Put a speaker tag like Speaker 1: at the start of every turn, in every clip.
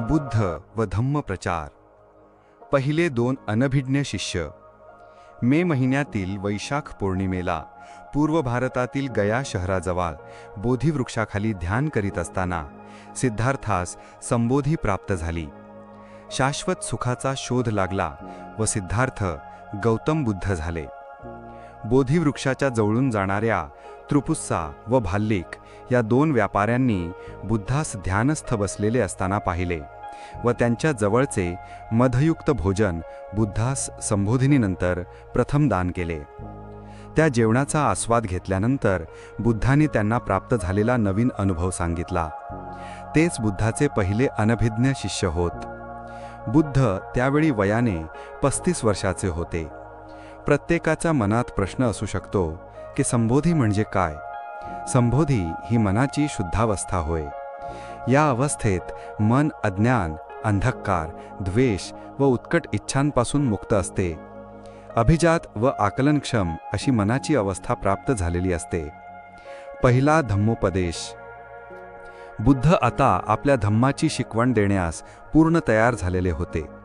Speaker 1: बुद्ध व धम्म प्रचार. पहिले दोन अनभिज्ञ शिष्य. मे महिन्यातील वैशाख पौर्णिमेला पूर्व भारतातील गया शहराजवळ बोधिवृक्षाखाली ध्यान करीत असताना सिद्धार्थास संबोधी प्राप्त झाली. शाश्वत सुखाचा शोध लागला व सिद्धार्थ गौतम बुद्ध झाले. बोधिवृक्षाच्या जवळून जाणाऱ्या त्रुपुस्सा व भाल्लिक या दोन व्यापाऱ्यांनी बुद्धास ध्यानस्थ बसलेले असताना पाहिले व त्यांच्या जवळचे मधयुक्त भोजन बुद्धास संबोधिनीनंतर प्रथम दान केले. त्या जेवणाचा आस्वाद घेतल्यानंतर बुद्धाने त्यांना प्राप्त झालेला नवीन अनुभव सांगितला. तेच बुद्धाचे पहिले अनभिज्ञ शिष्य होत. बुद्ध त्यावेळी वयाने पस्तीस वर्षाचे होते. प्रत्येकाच्या मनात प्रश्न असू शकतो की संबोधी म्हणजे काय? संबोधी ही मनाची शुद्धावस्था होय. या अवस्थेत मन अज्ञान अंधकार द्वेष व उत्कट इच्छांपासून मुक्त असते. अभिजात व आकलनक्षम अशी मनाची अवस्था प्राप्त झालेली असते. पहिला धम्मोपदेश. बुद्ध आता आपल्या धम्माची शिकवण देण्यास पूर्ण तयार झालेले होते.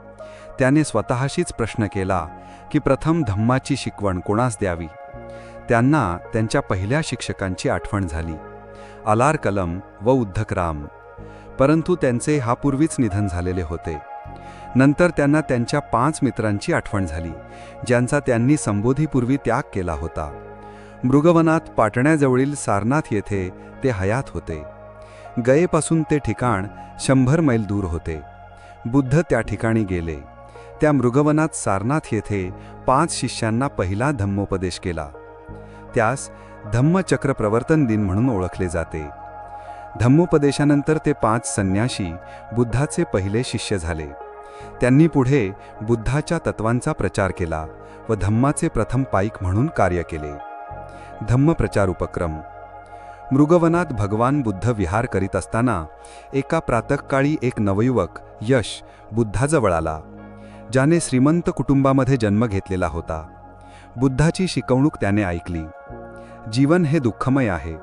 Speaker 1: त्याने स्वतःशीच प्रश्न केला की प्रथम धम्माची शिकवण कोणास द्यावी? त्यांना त्यांच्या पहिल्या शिक्षकांची आठवण झाली. अलार कलम व उद्धकराम. परंतु त्यांचे हापूर्वीच निधन झालेले होते. नंतर त्यांना त्यांच्या पाच मित्रांची आठवण झाली ज्यांचा त्यांनी संबोधीपूर्वी त्याग केला होता. मृगवनात पाटण्याजवळील सारनाथ येथे ते हयात होते. गयेपासून ते ठिकाण शंभर मैल दूर होते. बुद्ध त्या ठिकाणी गेले. त्या मृगवनात सारनाथ येथे पाच शिष्यांना पहिला धम्मोपदेश केला. त्यास धम्मचक्र प्रवर्तन दिन म्हणून ओळखले जाते. धम्मोपदेशानंतर ते पाच संन्याशी बुद्धाचे पहिले शिष्य झाले. त्यांनी पुढे बुद्धाच्या तत्वांचा प्रचार केला व धम्माचे प्रथम पाईक म्हणून कार्य केले. धम्मप्रचार उपक्रम. मृगवनात भगवान बुद्ध विहार करीत असताना एका प्रातकाळी एक नवयुवक यश बुद्धाजवळ आला. ज्याने श्रीमंत कुटुंबामध्ये जन्म घेतलेला होता. बुद्धाची शिकवणूक त्याने ऐकली. जीवन हे दुःखमय आहे.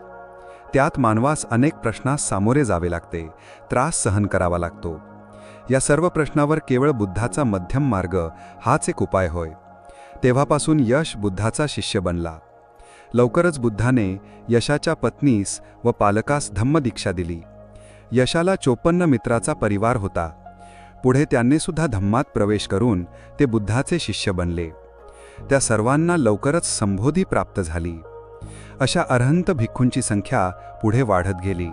Speaker 1: त्यात मानवास अनेक प्रश्नास सामोरे जावे लागते त्रास सहन करावा लागतो. या सर्व प्रश्नावर केवळ बुद्धाचा मध्यम मार्ग हाच एक उपाय होय. तेव्हापासून यश बुद्धाचा शिष्य बनला. लवकरच बुद्धाने यशाच्या पत्नीस व पालकास धम्मदीक्षा दिली. यशाला चोपन्न मित्राचा परिवार होता. पुढे त्यांनी सुद्धा धम्मात प्रवेश करून ते बुद्धाचे शिष्य बनले. त्या सर्वांना लवकरच संबोधी प्राप्त झाली. अशा अर्हंत भिक्खूंची संख्या पुढे वाढत गेली.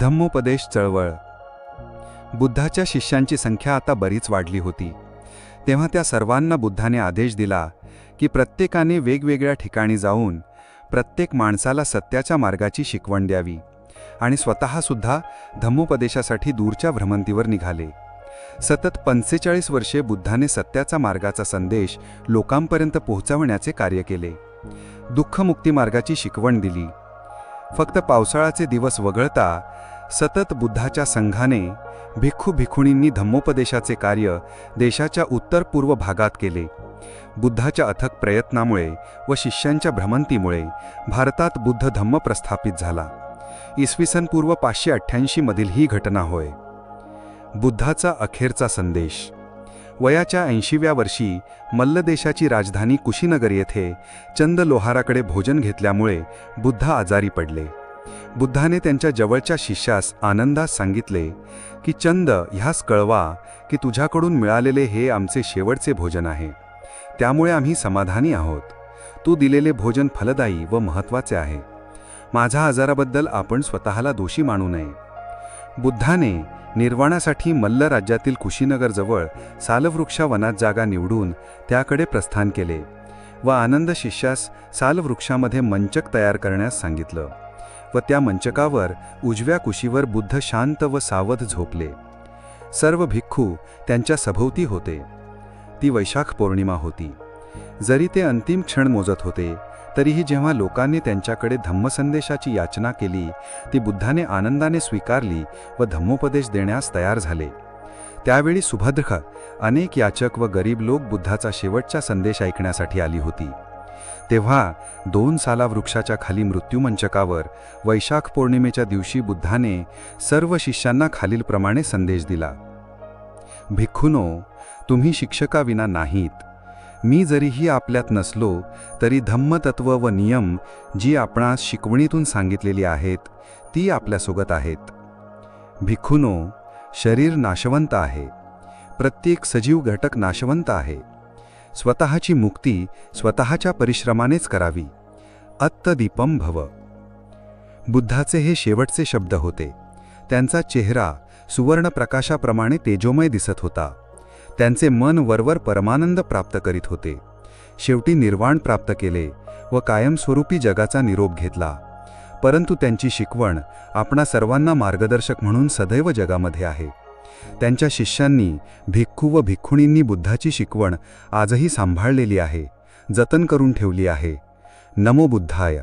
Speaker 1: धम्मोपदेश चळवळ. बुद्धाच्या शिष्यांची संख्या आता बरीच वाढली होती. तेव्हा त्या सर्वांना बुद्धाने आदेश दिला की प्रत्येकाने वेगवेगळ्या ठिकाणी जाऊन प्रत्येक माणसाला सत्याच्या मार्गाची शिकवण द्यावी आणि स्वतःसुद्धा धम्मोपदेशासाठी दूरच्या भ्रमंतीवर निघाले. सतत पंचेचाळीस वर्षे बुद्धाने सत्याचा मार्गाचा संदेश लोकांपर्यंत पोहोचवण्याचे कार्य केले. दुःखमुक्ती मार्गाची शिकवण दिली. फक्त पावसाळ्याचे दिवस वगळता सतत बुद्धाच्या संघाने भिक्खू भिखुणींनी धम्मोपदेशाचे कार्य देशाच्या उत्तर पूर्व भागात केले. बुद्धाच्या अथक प्रयत्नामुळे व शिष्यांच्या भ्रमंतीमुळे भारतात बुद्ध धम्म प्रस्थापित झाला. इसवी सन पूर्व पाचशे अठ्ठ्याऐंशी मधील ही घटना होय. बुद्धाचा अखेरचा संदेश. वयाच्या ऐंशीव्या वर्षी मल्लदेशाची राजधानी कुशीनगर येथे चंद लोहाराकडे भोजन घेतल्यामुळे बुद्ध आजारी पडले. बुद्धाने त्यांच्या जवळच्या शिष्यास आनंदास सांगितले की चंद ह्यास कळवा की तुझ्याकडून मिळालेले हे आमचे शेवटचे भोजन आहे. त्यामुळे आम्ही समाधानी आहोत. तू दिलेले भोजन फलदायी व महत्त्वाचे आहे. माझ्या आजाराबद्दल आपण स्वतःला दोषी मानू नये. बुद्धाने निर्वाणासाठी मल्ल राज्यातील कुशीनगरजवळ सालवृक्षा वनात जागा निवडून त्याकडे प्रस्थान केले व आनंद शिष्यास सालवृक्षामध्ये मंचक तयार करण्यास सांगितलं व त्या मंचकावर उजव्या कुशीवर बुद्ध शांत व सावध झोपले. सर्व भिक्खू त्यांच्या सभोवती होते. ती वैशाख पौर्णिमा होती. जरी ते अंतिम क्षण मोजत होते तरीही जेव्हा लोकांनी त्यांच्याकडे धम्मसंदेशाची याचना केली ती बुद्धाने आनंदाने स्वीकारली व धम्मोपदेश देण्यास तयार झाले. त्यावेळी सुभद्र अनेक याचक व गरीब लोक बुद्धाचा शेवटचा संदेश ऐकण्यासाठी आली होती. तेव्हा दोन साला वृक्षाच्या खाली मृत्यूमंचकावर वैशाख पौर्णिमेच्या दिवशी बुद्धाने सर्व शिष्यांना खालीलप्रमाणे संदेश दिला. भिक्खुनो तुम्ही शिक्षकाविना नाहीत. मी जरीही आपल्यात नसलो तरी धम्मतत्व व नियम जी आपणास शिकवणीतून सांगितलेली आहेत ती आपल्यासोबत आहेत. भिक्खुनो शरीर नाशवंत आहे. प्रत्येक सजीव घटक नाशवंत आहे. स्वतःची मुक्ती स्वतःच्या परिश्रमानेच करावी. अत्तदीपम भव. बुद्धाचे हे शेवटचे शब्द होते. त्यांचा चेहरा सुवर्ण प्रकाशाप्रमाणे तेजोमय दिसत होता. त्यांचे मन वरवर परमानंद प्राप्त करीत होते. शेवटी निर्वाण प्राप्त केले व कायमस्वरूपी जगाचा निरोप घेतला. परंतु त्यांची शिकवण आपणा सर्वांना मार्गदर्शक म्हणून सदैव जगामध्ये आहे. त्यांच्या शिष्यांनी भिक्खू व भिक्खुणींनी बुद्धाची शिकवण आजही सांभाळलेली आहे जतन करून ठेवली आहे. नमो बुद्धाय.